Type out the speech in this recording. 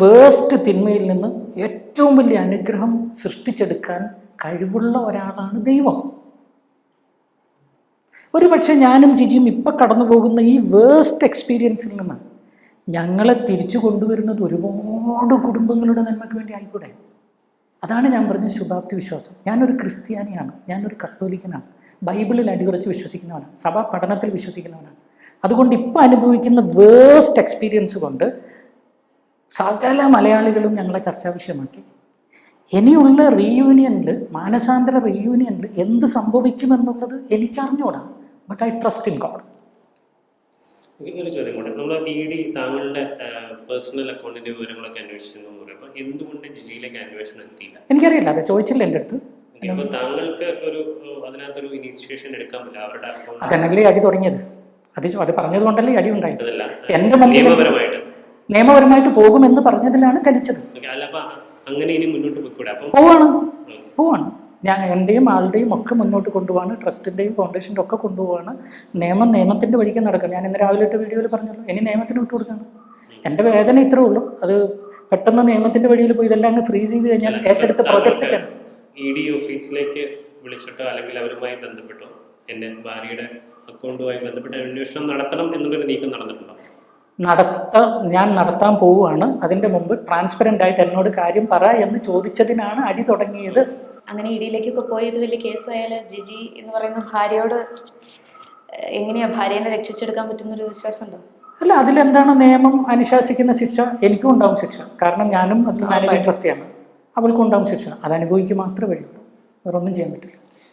Waste തിന്മയിൽ നിന്ന് ഏറ്റവും വലിയ അനുഗ്രഹം സൃഷ്ടിച്ചെടുക്കാൻ കഴിവുള്ള ഒരാളാണ് ദൈവം. ഒരു പക്ഷേ ഞാനും ജിജിയും ഇപ്പം കടന്നു പോകുന്ന ഈ വേസ്റ്റ് എക്സ്പീരിയൻസിൽ നിന്ന് ഞങ്ങളെ തിരിച്ചു കൊണ്ടുവരുന്നത് ഒരുപാട് കുടുംബങ്ങളുടെ നന്മയ്ക്ക് വേണ്ടി ആയിക്കൂടെ? അതാണ് ഞാൻ പറഞ്ഞ ശുഭാപ്തി വിശ്വാസം. ഞാനൊരു ക്രിസ്ത്യാനിയാണ്. ഞാനൊരു കത്തോലിക്കനാണ്. ബൈബിളിൽ അടികുറച്ച് വിശ്വസിക്കുന്നവനാണ്. സഭാ പഠനത്തിൽ വിശ്വസിക്കുന്നവനാണ്. അതുകൊണ്ട് ഇപ്പം അനുഭവിക്കുന്ന വേസ്റ്റ് എക്സ്പീരിയൻസ് കൊണ്ട് സകല മലയാളികളും ഞങ്ങളെ ചർച്ചാ വിഷയമാക്കി. ഇനിയുള്ള റീയൂണിയനിൽ മാനസാന്തര റീയൂണിയനിൽ എന്ത് സംഭവിക്കുമെന്നുള്ളത് എനിക്കറിഞ്ഞൂടാ. But I trust in God ഒരു ചോദ്യം കൂടെ. നമ്മൾ ഇ ഡി താങ്കളുടെ പേഴ്സണൽ അക്കൗണ്ടിന്റെ വിവരങ്ങളൊക്കെ അന്വേഷിച്ചു എന്ന് പറയുമ്പോൾ എന്തുകൊണ്ട് ജില്ലയിലേക്ക് അന്വേഷണം എത്തിയില്ല? എനിക്കറിയില്ല അത് ചോദിച്ചില്ല എന്റെ അടുത്ത്. താങ്കൾക്ക് ഒരു ഏഹ്, അതിനകത്തൊരു ഇനിഷ്യേഷൻ എടുക്കാൻ പറ്റില്ല അവരുടെ അടി തുടങ്ങിയത്? അത് അത് പറഞ്ഞതുകൊണ്ടല്ലേ അടി ഉണ്ടായത്? എന്റെ എന്റെ നിയമപരമായിട്ട്. നിയമപരമായിട്ട് പോകുമെന്ന് പറഞ്ഞതിലാണ് കലിച്ചത് അങ്ങനെ ഇനി മുന്നോട്ട് പോവാണ്. പോവാണ്. ഞാൻ എന്റെയും ആളുടെയും ഒക്കെ മുന്നോട്ട് കൊണ്ടുപോവാണ്. ട്രസ്റ്റിന്റെയും ഫൗണ്ടേഷന്റെ ഒക്കെ കൊണ്ടുപോവാണ്. നിയമം നിയമത്തിന്റെ വഴിക്ക് നടക്കും ഞാൻ ഇന്ന് രാവിലെ ഇട്ട വീഡിയോയിൽ പറഞ്ഞല്ലോ ഇനി നിയമത്തിന് വിട്ടു കൊടുക്കണം. എന്റെ വേദന ഇത്രേ ഉള്ളൂ. അത് പെട്ടെന്ന് നിയമത്തിന്റെ വഴിയിൽ പോയി ഇതെല്ലാം അങ്ങ് ഫ്രീസ് ചെയ്ത് കഴിഞ്ഞാൽ ഏറ്റെടുത്ത പ്രോജക്റ്റ് ഇ ഡി ഓഫീസിലേക്ക് വിളിച്ചിട്ടോ അല്ലെങ്കിൽ അവരുമായി ബന്ധപ്പെട്ടോ? എന്റെ ഭാര്യയുടെ അക്കൗണ്ടുമായി ബന്ധപ്പെട്ട അന്വേഷണം നടത്തണം എന്നുള്ളൊരു നീക്കം നടന്നിട്ടുണ്ടോ? നടത്ത ഞാൻ നടത്താൻ പോവുകയാണ്. അതിന്റെ മുമ്പ് ട്രാൻസ്പെറന്റ് ആയിട്ട് എന്നോട് കാര്യം പറ എന്ന് ചോദിച്ചതിനാണ് അടി തുടങ്ങിയത്. അങ്ങനെ ഇടിയിലേക്കൊക്കെ പോയി ഇത് വലിയ കേസായാൽ ജിജി എന്ന് പറയുന്ന ഭാര്യയോട് എങ്ങനെയാ ഭാര്യനെ രക്ഷിച്ചെടുക്കാൻ പറ്റുന്നൊരു വിശ്വാസമുണ്ടോ? അല്ല അതിലെന്താണ് നിയമം അനുശാസിക്കുന്ന ശിക്ഷ? എനിക്കും ഉണ്ടാവും ശിക്ഷ. കാരണം ഞാനും അതിൽ ഇൻട്രസ്റ്റ് ട്രസ്റ്റിയാണ്. അവൾക്കും ഉണ്ടാവും ശിക്ഷ. അത് അനുഭവിക്കുക മാത്രമേ വഴിയുള്ളൂ. വേറൊന്നും ചെയ്യാൻ പറ്റില്ല.